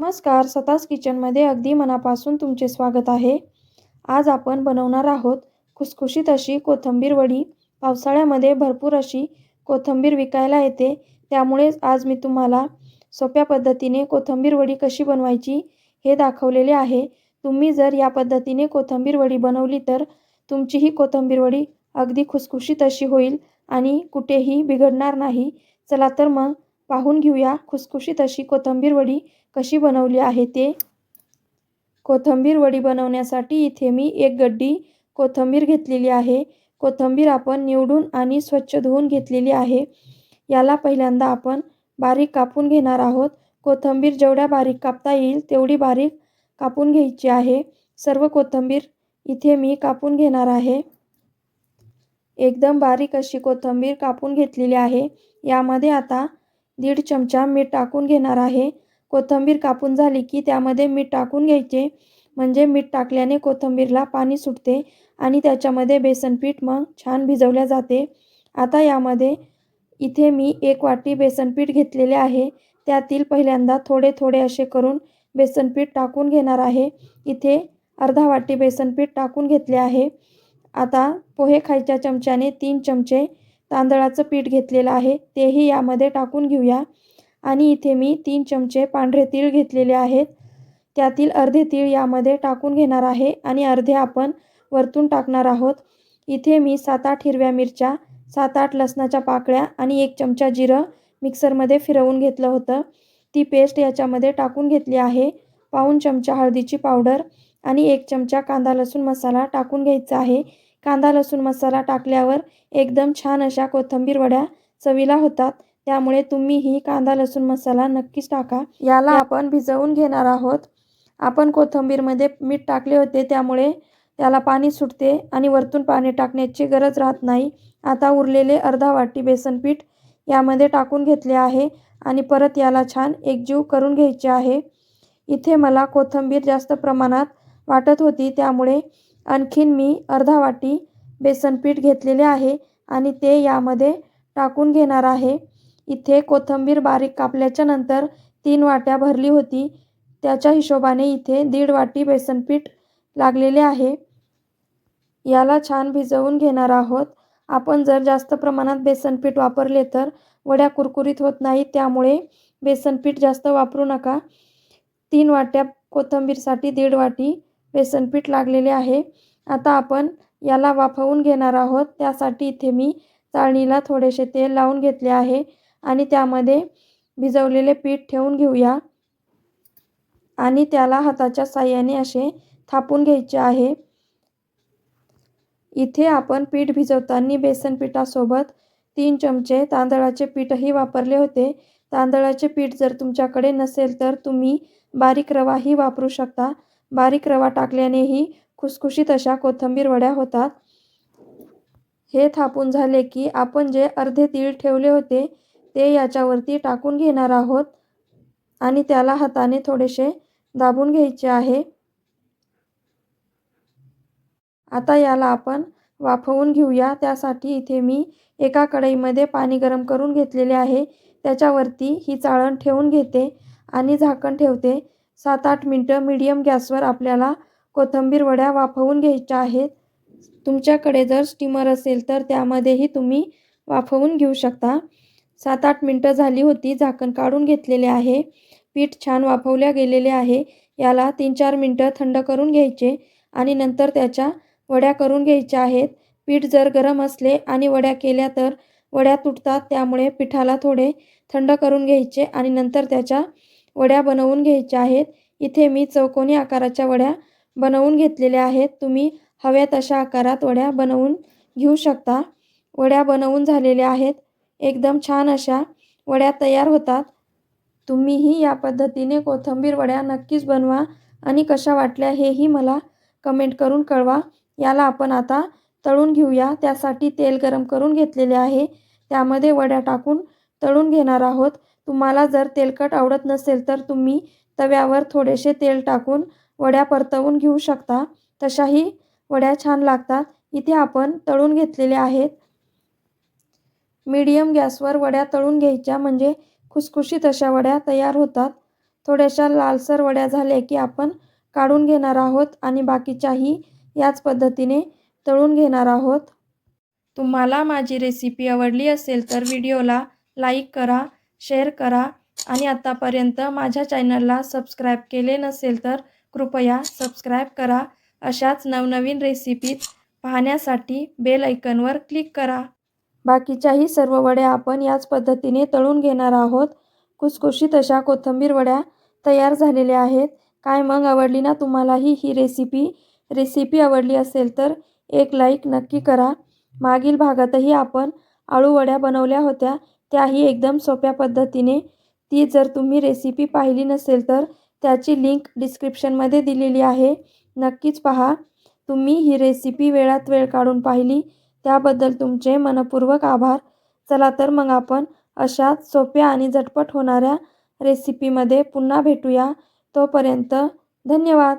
नमस्कार. सतास किचनमध्ये अगदी मनापासून तुमचे स्वागत आहे. आज आपण बनवणार आहोत खुसखुशीत अशी कोथिंबीर वडी. पावसाळ्यामध्ये भरपूर अशी कोथिंबीर विकायला येते. त्यामुळेच आज मी तुम्हाला सोप्या पद्धतीने कोथिंबीर वडी कशी बनवायची हे दाखवलेले आहे. तुम्ही जर या पद्धतीने कोथिंबीर वडी बनवली तर तुमची ही कोथिंबीर वडी अगदी खुसखुशीत अशी होईल आणि कुठेही बिघडणार नाही. चला तर मग पाहून घेऊया. खुसखुशीत अशी कोथिंबीर वडी कशी बनवली आहे ते. कोथिंबीर वडी बनवण्यासाठी इथे मी एक गड्डी कोथिंबीर घेतलेली आहे. कोथिंबीर आपण निवडून आणि स्वच्छ धुवून घेतलेली आहे. याला पहिल्यांदा आपण बारीक कापून घेणार आहोत. कोथिंबीर जेवढ्या बारीक कापता येईल तेवढी बारीक कापून घ्यायची आहे. सर्व कोथिंबीर इथे मी कापून घेणार आहे. एकदम बारीक अशी कोथिंबीर कापून घेतलेली आहे. यामध्ये आता दीड चमचा मीठ टाकून घेणार आहे. कोथिंबीर कापून झाली की त्यामध्ये मीठ टाकून घ्यायचे. म्हणजे मीठ टाकल्याने कोथिंबीरला पाणी सुटते आणि त्याच्यामध्ये बेसनपीठ मग छान भिजवल्या जाते. आता यामध्ये इथे मी एक वाटी बेसनपीठ घेतलेले आहे. त्यातील पहिल्यांदा थोडे थोडे असे करून बेसनपीठ टाकून घेणार आहे. इथे अर्धा वाटी बेसनपीठ टाकून घेतले आहे. आता पोहे खायच्या चमच्याने तीन चमचे तांदळाचं पीठ घेतलेलं आहे तेही यामध्ये टाकून घेऊया. आणि इथे मी तीन चमचे पांढरे तीळ घेतलेले आहेत. त्यातील अर्धे तीळ यामध्ये टाकून घेणार आहे आणि अर्धे आपण वरतून टाकणार आहोत. इथे मी सात आठ हिरव्या मिरच्या सात आठ लसणाच्या पाकळ्या आणि एक चमचा जिरं मिक्सरमध्ये फिरवून घेतलं होतं. ती पेस्ट याच्यामध्ये टाकून घेतली आहे. पाऊन चमचा हळदीची पावडर आणि एक चमचा कांदा लसूण मसाला टाकून घ्यायचा आहे. कांदा लसूण मसाला टाकल्यावर एकदम छान अशा कोथिंबीर वड्या चवीला होतात. त्यामुळे तुम्ही ही कांदा लसूण मसाला नक्कीच टाका. याला आपण भिजवून घेणार आहोत. आपण कोथिंबीरमध्ये मीठ टाकले होते त्यामुळे त्याला पाणी सुटते आणि वरतून पाणी टाकण्याची गरज राहत नाही. आता उरलेले अर्धा वाटी बेसन पीठ यामध्ये टाकून घेतले आहे आणि परत याला छान एकजीव करून घ्यायचे आहे. इथे मला कोथिंबीर जास्त प्रमाणात वाटत होती त्यामुळे आणखीन मी अर्धा वाटी बेसन पीठ घेतलेले आहे आणि ते यामध्ये टाकून घेणार आहे. इथे कोथिंबीर बारीक कापल्याच्या नंतर तीन वाट्या भरली होती. त्याच्या हिशोबाने इथे दीड वाटी बेसन पीठ लागलेले आहे. याला छान भिजवून घेणार आहोत. आपण जर जास्त प्रमाणात बेसन पीठ वापरले तर वड्या कुरकुरीत होत नाही त्यामुळे बेसन पीठ जास्त वापरू नका. तीन वाट्या कोथिंबीरसाठी दीड वाटी बेसनपीठ लागलेले आहे. आता आपण याला वाफवून घेणार आहोत. त्यासाठी इथे मी चाळणीला थोडेसे तेल लावून घेतले आहे आणि त्यामध्ये भिजवलेले पीठ ठेवून घेऊया. आणि त्याला हाताच्या साह्याने असे थापून घ्यायचे आहे. इथे आपण पीठ भिजवताना बेसन पिठासोबत तीन चमचे तांदळाचे पीठही वापरले होते. तांदळाचे पीठ जर तुमच्याकडे नसेल तर तुम्ही बारीक रवाही वापरू शकता. बारीक रवा टाकल्यानेही खुसखुशीत अशा कोथिंबीर वड्या होतात. हे थापून झाले की आपण जे अर्धे तीळ ठेवले होते ते याच्यावरती टाकून घेणार आहोत आणि त्याला हाताने थोडेसे दाबून घ्यायचे आहे. आता याला आपण वाफवून घेऊया. त्यासाठी इथे मी एका कढईमध्ये पाणी गरम करून घेतलेले आहे. त्याच्यावरती ही चाळण ठेवून घेते आणि झाकण ठेवते. सात आठ मिनटं मीडियम गॅसवर आपल्याला कोथंबीर वड्या वाफवून घ्यायच्या आहेत. तुमच्याकडे जर स्टीमर असेल तर त्यामध्येही तुम्ही वाफवून घेऊ शकता. सात आठ मिनटं झाली होती झाकण काढून घेतलेले आहे. पीठ छान वाफवल्या गेलेले आहे. याला तीन चार मिनटं थंड करून घ्यायचे आणि नंतर त्याच्या वड्या करून घ्यायच्या आहेत. पीठ जर गरम असले आणि वड्या केल्या तर वड्या तुटतात त्यामुळे पिठाला थोडे थंड करून घ्यायचे आणि नंतर त्याच्या वड्या बनवून घ्यायच्या आहेत. इथे मी चौकोनी आकाराच्या वड्या बनवून घेतलेल्या आहेत. तुम्ही हव्या तशा आकारात वड्या बनवून घेऊ शकता. वड्या बनवून झालेल्या आहेत. एकदम छान अशा वड्या तयार होतात. तुम्हीही या पद्धतीने कोथंबीर वड्या नक्कीच बनवा आणि कशा वाटल्या हेही मला कमेंट करून कळवा. याला आपण आता तळून घेऊया. त्यासाठी तेल गरम करून घेतलेले आहे. त्यामध्ये वड्या टाकून तळून घेणार आहोत. तुम्हाला जर तेलकट आवडत नसेल तर तुम्ही तव्यावर थोडेसे तेल टाकून वड्या परतवून घेऊ शकता. तशाही वड्या छान लागतात. इथे आपण तळून घेतलेले आहेत. मीडियम गॅसवर वड्या तळून घ्यायच्या म्हणजे खुसखुशीत अशा वड्या तयार होतात. थोड्याशा लालसर वड्या झाल्या की आपण काढून घेणार आहोत आणि बाकीच्याही याच पद्धतीने तळून घेणार आहोत. तुम्हाला माझी रेसिपी आवडली असेल तर व्हिडिओला लाईक करा. शेअर करा. आणि आत्तापर्यंत माझ्या चॅनलला सबस्क्राईब केले नसेल तर कृपया सबस्क्राईब करा. अशाच नवनवीन रेसिपीज पाहण्यासाठी बेल ऐकनवर क्लिक करा. बाकीच्याही सर्व वड्या आपण याच पद्धतीने तळून घेणार आहोत. कुसकुशीत अशा कोथंबीर वड्या तयार झालेल्या आहेत. काय मग आवडली ना तुम्हालाही ही रेसिपी रेसिपी आवडली असेल तर एक लाईक नक्की करा. मागील भागातही आपण आळूवड्या बनवल्या होत्या. त्याही एकदम सोप्या पद्धतीने ती जर तुम्ही रेसिपी पाहिली नसेल तर त्याची लिंक डिस्क्रिप्शनमध्ये दिलेली आहे. नक्कीच पहा तुम्ही ही रेसिपी वेळात वेळ काढून पाहिली. त्याबद्दल तुमचे मनपूर्वक आभार. चला तर मग आपण अशाच सोप्या आणि झटपट होणाऱ्या रेसिपीमध्ये पुन्हा भेटूया. तोपर्यंत धन्यवाद.